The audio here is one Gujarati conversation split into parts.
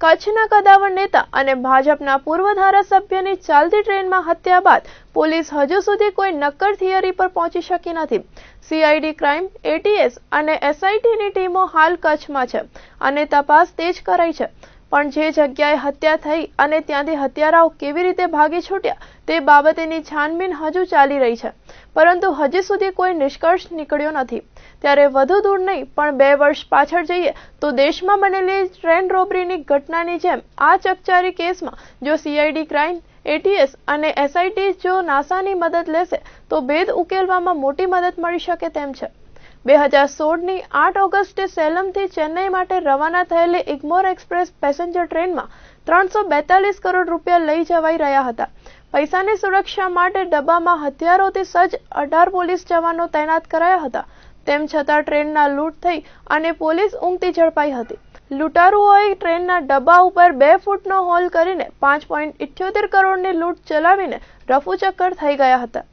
કચ્છના કદાવર નેતા અને ભાજપના પૂર્વ ધારાસભ્યની ચાલતી ટ્રેનમાં હત્યા બાદ પોલીસ હજુ સુધી કોઈ નક્કર થિયરી પર પહોંચી શકી નથી. સીઆઈડી ક્રાઇમ એટીએસ અને એસઆઈટીની ટીમો હાલ કચ્છમાં છે અને તપાસ તેજ કરાઈ છે. પણ જે જગ્યાએ હત્યા થઈ અને ત્યાંથી હત્યારાઓ કેવી રીતે ભાગી છૂટ્યા તે બાબતેની છાનબીન હજુ ચાલી રહી છે. પરંતુ હજી સુધી કોઈ નિષ્કર્ષ નીકળ્યો નથી. ત્યારે વધુ દૂર નહીં, પણ બે વર્ષ પાછળ જઈએ, તો દેશમાં બનેલી ટ્રેન રોબરીની ઘટનાની જેમ આ ચકચારી કેસમાં જો સીઆઈડી ક્રાઇમ એટીએસ અને એસઆઈટી જો નાસાની મદદ લેશે, તો ભેદ ઉકેલવામાં મોટી મદદ મળી શકે તેમ છે. બે હજાર સોળની આઠ ઓગસ્ટે સેલમથી ચેન્નઈ માટે રવાના થયેલી ઇગ્મોર એક્સપ્રેસ પેસેન્જર ટ્રેનમાં ત્રણસો બેતાલીસ કરોડ રૂપિયા લઈ જવાઈ રહ્યા હતા. પૈસાની સુરક્ષા માટે ડબ્બામાં હથિયારોથી સજ્જ અઢાર પોલીસ જવાનો તૈનાત કરાયા હતા. તેમ છતાં ટ્રેનના લૂંટ થઈ અને પોલીસ ઊંઘતી ઝડપાઈ હતી. લૂંટારુઓએ ટ્રેનના ડબ્બા ઉપર બે ફૂટનો હોલ કરીને પાંચ પોઈન્ટ ઇઠ્યોતેર કરોડની લૂંટ ચલાવીને રફુચક્કર થઈ ગયા હતા.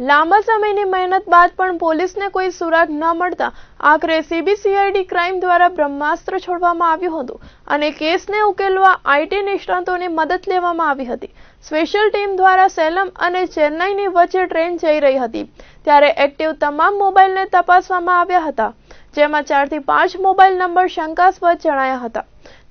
લાંબા સમયની મહેનત બાદ પણ પોલીસને કોઈ સુરાગ ન મળતા આખરે સીબીસીઆઈડી ક્રાઇમ દ્વારા બ્રહ્માસ્ત્ર છોડવામાં આવ્યું હતું અને કેસને ઉકેલવા આઈટી નિષ્ણાતોની મદદ લેવામાં આવી હતી. સ્પેશિયલ ટીમ દ્વારા સેલમ અને ચેન્નાઈની વચ્ચે ટ્રેન જઈ રહી હતી. ત્યારે એક્ટિવ તમામ મોબાઈલને તપાસવામાં આવ્યા હતા, જેમાં ચારથી પાંચ મોબાઈલ નંબર શંકાસ્પદ જણાયા હતા.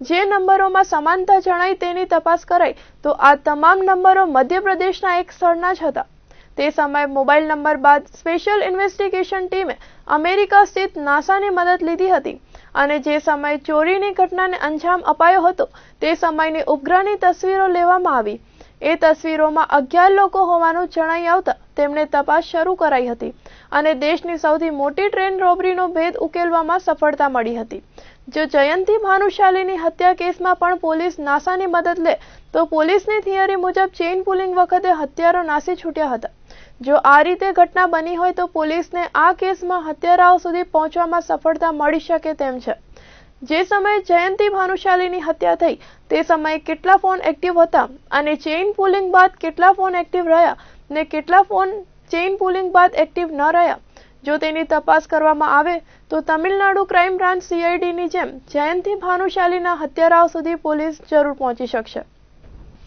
જે નંબરોમાં સમાનતા જણાય તેની તપાસ કરાઈ, તો આ તમામ નંબરો મધ્યપ્રદેશના એક સ્થળના જ હતા. તે સમયે મોબાઈલ નંબર બાદ સ્પેશિયલ ઇન્વેસ્ટિગેશન ટીમે અમેરિકા સ્થિત નાસાની મદદ લીધી હતી અને જે સમયે ચોરીની ઘટનાને અંજામ અપાયો હતો, તે સમયની ઉપગ્રહની તસવીરો લેવામાં આવી. એ તસવીરોમાં અગિયાર લોકો હોવાનું જણાઈ આવતા તેમણે તપાસ શરૂ કરાઈ હતી અને દેશની સૌથી મોટી ટ્રેન રોબરીનો ભેદ ઉકેલવામાં સફળતા મળી હતી. જો જયંતી ભાનુશાલીની હત્યા કેસમાં પણ પોલીસ નાસાની મદદ લે, તો પોલીસની થિયરી મુજબ ચેઇન પુલિંગ વખતે હત્યારો નાસી છૂટ્યા હતા. જો આ રીતે ઘટના બની હોય તો પોલીસને આ કેસમાં હત્યારાઓ સુધી પહોંચવામાં સફળતા મળી શકે તેમ છે. જે સમયે જયંતી ભાનુશાલીની હત્યા થઈ, તે સમયે કેટલા ફોન એક્ટિવ હતા અને ચેઇન પુલિંગ બાદ કેટલા ફોન એક્ટિવ રહ્યા ને કેટલા ફોન ચેઇન પુલિંગ બાદ એક્ટિવ ન રહ્યા જો તેની તપાસ કરવામાં આવે, તો તમિલનાડુ ક્રાઇમ બ્રાન્ચ સીઆઈડીની જેમ જયંતિ ભાનુશાલીના હત્યારાઓ સુધી પોલીસ જરૂર પહોંચી શકશે.